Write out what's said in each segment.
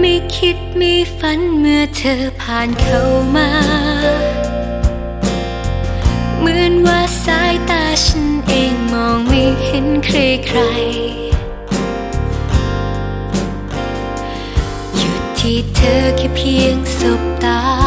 ไม่คิดไม่ฝันเมื่อเธอผ่านเข้ามา เหมือนว่าสายตาฉันเองมองไม่เห็นใครใครๆหยุดที่เธอแค่เพียงสบตา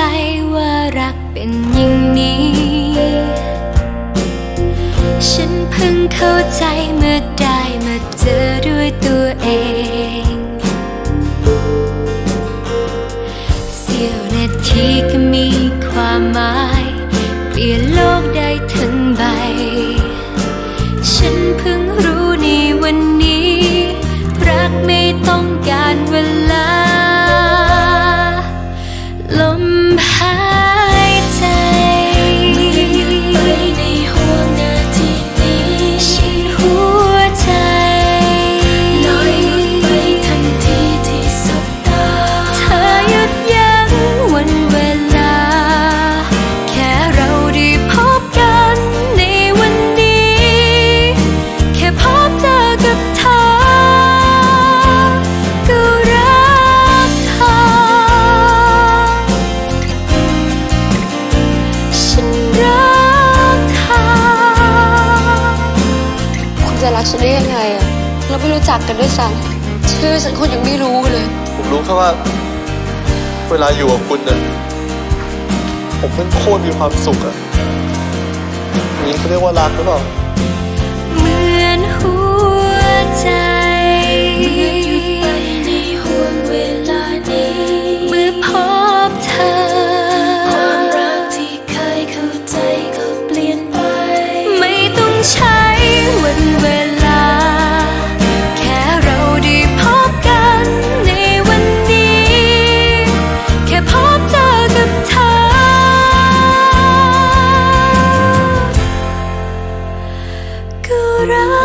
ใจว่ารักเป็นอย่างนี้ ฉันเพิ่งเข้าใจเมื่อได้มาเจอด้วยตัวเอง เสี้ยวนาทีก็มีความหมาย เปลี่ยนโลกได้ทั้งใบ ฉันเพิ่งรู้ในวันนี้ ได้ยังไงอะเราไม่รู้จักกันด้วยซ้ำชื่อฉันคุณยังไม่รู้เลย ผมรู้แค่ว่า เวลาอยู่กับคุณเนี่ยผมเป็นโคตรมีความสุขอะนี่เขาเรียกว่ารักหรือเปล่าเหมือนหัวใจ รัก